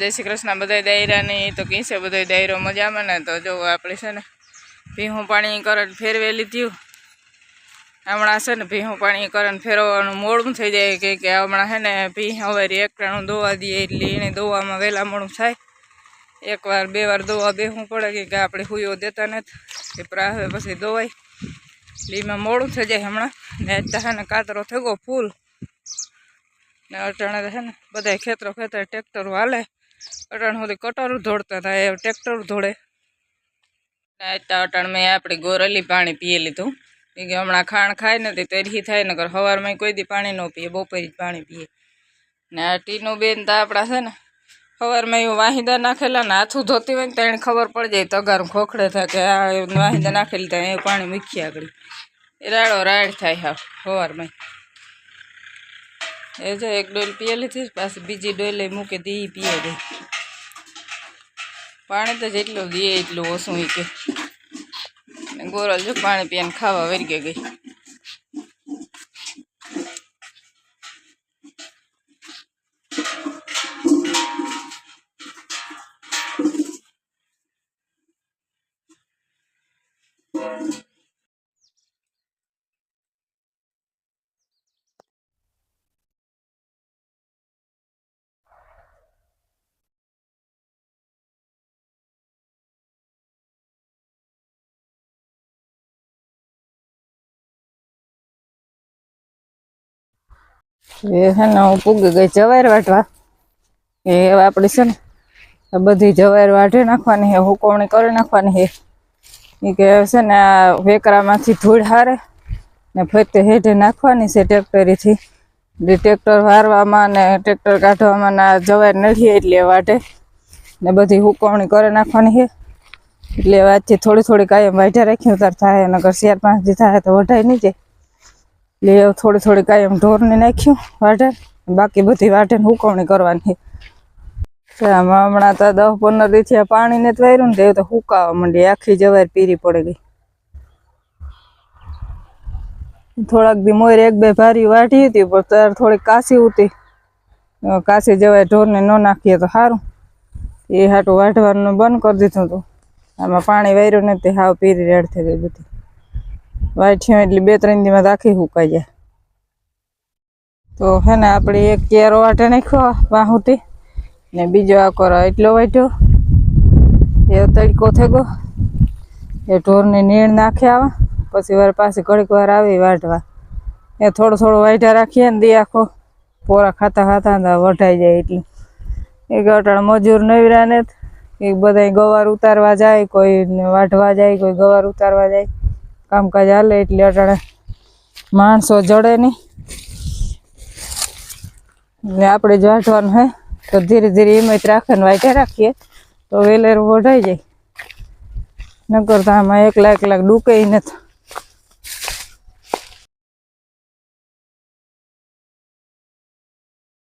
જય શ્રી કૃષ્ણ બધા દાયરાની તો કીસે બધો દાયરો મજામાં ને તો જો આપણે છે ને ભીહું પાણી કરે ફેરવેલી થયું હમણાં છે ને ભીહું પાણી કરે ને ફેરવવાનું મોડું થઈ જાય કે કે હમણાં છે ને ભી હવે એકટાણું દોવા દઈએ એટલે એને દોવામાં વહેલા મોડું થાય. એકવાર બે વાર દોવા બેસવું પડે કે કે આપણે હુયો દેતા નથી એ પ્રા હવે પછી દોવાય. એટલે એમાં મોડું થઈ જાય હમણાં. ને અત્યારે છે ને કાતરો થઈ ગયો ફૂલ. ને અટાણે તો છે ને બધા ખેતરો ખેતર ટ્રેક્ટર હાલે. અટાણ સુધી કટરું ધોડતા થાય ટ્રેક્ટર ધોડે નાચતા અટાણ મેં આપણી ગોરલી પાણી પીએ લીધું. કે હમણાં ખાણ ખાય ને તે તરી થાય, નકર સવારમાં કોઈ દી પાણી ન પીએ, બપોરે જ પાણી પીએ. ને આ ટીનું બેન તો આપણા છે ને સવારમાં એવું વાહિંદા નાખેલા ને હાથું ધોતી હોય ને તો એને ખબર પડી જાય, તગારું ખોખડે થાય કે આ વાહિંદા નાખેલી થાય એ પાણી મૂકી આગળ. એ રાડો રાડ થાય હા સવારમાં એ જો એક ડોલ પીએલી લીધી પાછી બીજી ડોલે મૂકી દી પીએ દે. પાણી તો જેટલું દે એટલું ઓછું કે. ગોરલ જો પાણી પીને ખાવા વરગે ગઈ. એ છે ને હું પૂગી ગઈ જવાયર વાટવા. એ હવે આપણે છે ને બધી જવાર વાઢી નાખવાની છે હુકવણી કરી નાખવાની છે એ કે છે ને આ વેકરામાંથી ધૂળ હારે ને ફરતે હેઠે નાખવાની છે ટ્રેક્ટરીથી. ટ્રેક્ટર વારવામાં ને ટ્રેક્ટર કાઢવામાં ને આ જવાર નડીએ એટલે વાટે ને બધી હુકવણી કરી નાખવાની છે એટલે વાતથી થોડી થોડી કાયમ વાઢ્યા રાખ્યું તાર થાય નગર ચાર પાંચ દી થાય તો વઢાય નહીં જાય. એટલે થોડી થોડી કાયમ ઢોરને નાખ્યું વાઢે. બાકી બધી વાઢે હુકવણી કરવાની. આમાં હમણાં તો દસ પંદર દીથી પાણીને પાણી ને ને તે તો હુકાવા માંડી. આખી જવાર પીરી પડી ગઈ. થોડાક દી મોર એક બે ભારી વાઢી હતી, પણ ત્યારે થોડીક કાસી ઉતી. કાસી જવાય ઢોરને ન નાખીએ તો સારું એ હાટું વાઢવાનું બંધ કરી દીધું હતું આમાં પાણી વાર્યું નથી, હાવ પીરી રેડ થઈ ગઈ બધી. વાઠ્યું એટલે બે ત્રણ દીમાં આખી સુકાઈ જાય તો હે ને આપણે એક કેરો વાટે નાખ્યો વાહુથી ને બીજો આ કરો એટલો વાટ્યો. એ તડકો થઈ ગયો. એ ઢોરની નીણ નાખી આવા. પછી વાર પાછી ઘડીક વાર આવી વાટવા. એ થોડો થોડો વાઢા રાખીએ ને દી આખો પોરા ખાતા ખાતા વઢાઈ જાય એટલું. એક અટાણ મજૂર નવરા ને એક બધા ગવાર ઉતારવા જાય, કોઈ વાઢવા જાય, કોઈ ગવાર ઉતારવા જાય. કામકાજ હાલે એટલે અટાણે માણસો જડે નહીં. ને આપણે જ વાઢવાનું હે. તો ધીરે ધીરે એમ રાખે ને વાઢે રાખીએ. તો વેલેરું વઢાઈ જાય. નકર તો આમાં એકલા એકલા ડૂકે નથી.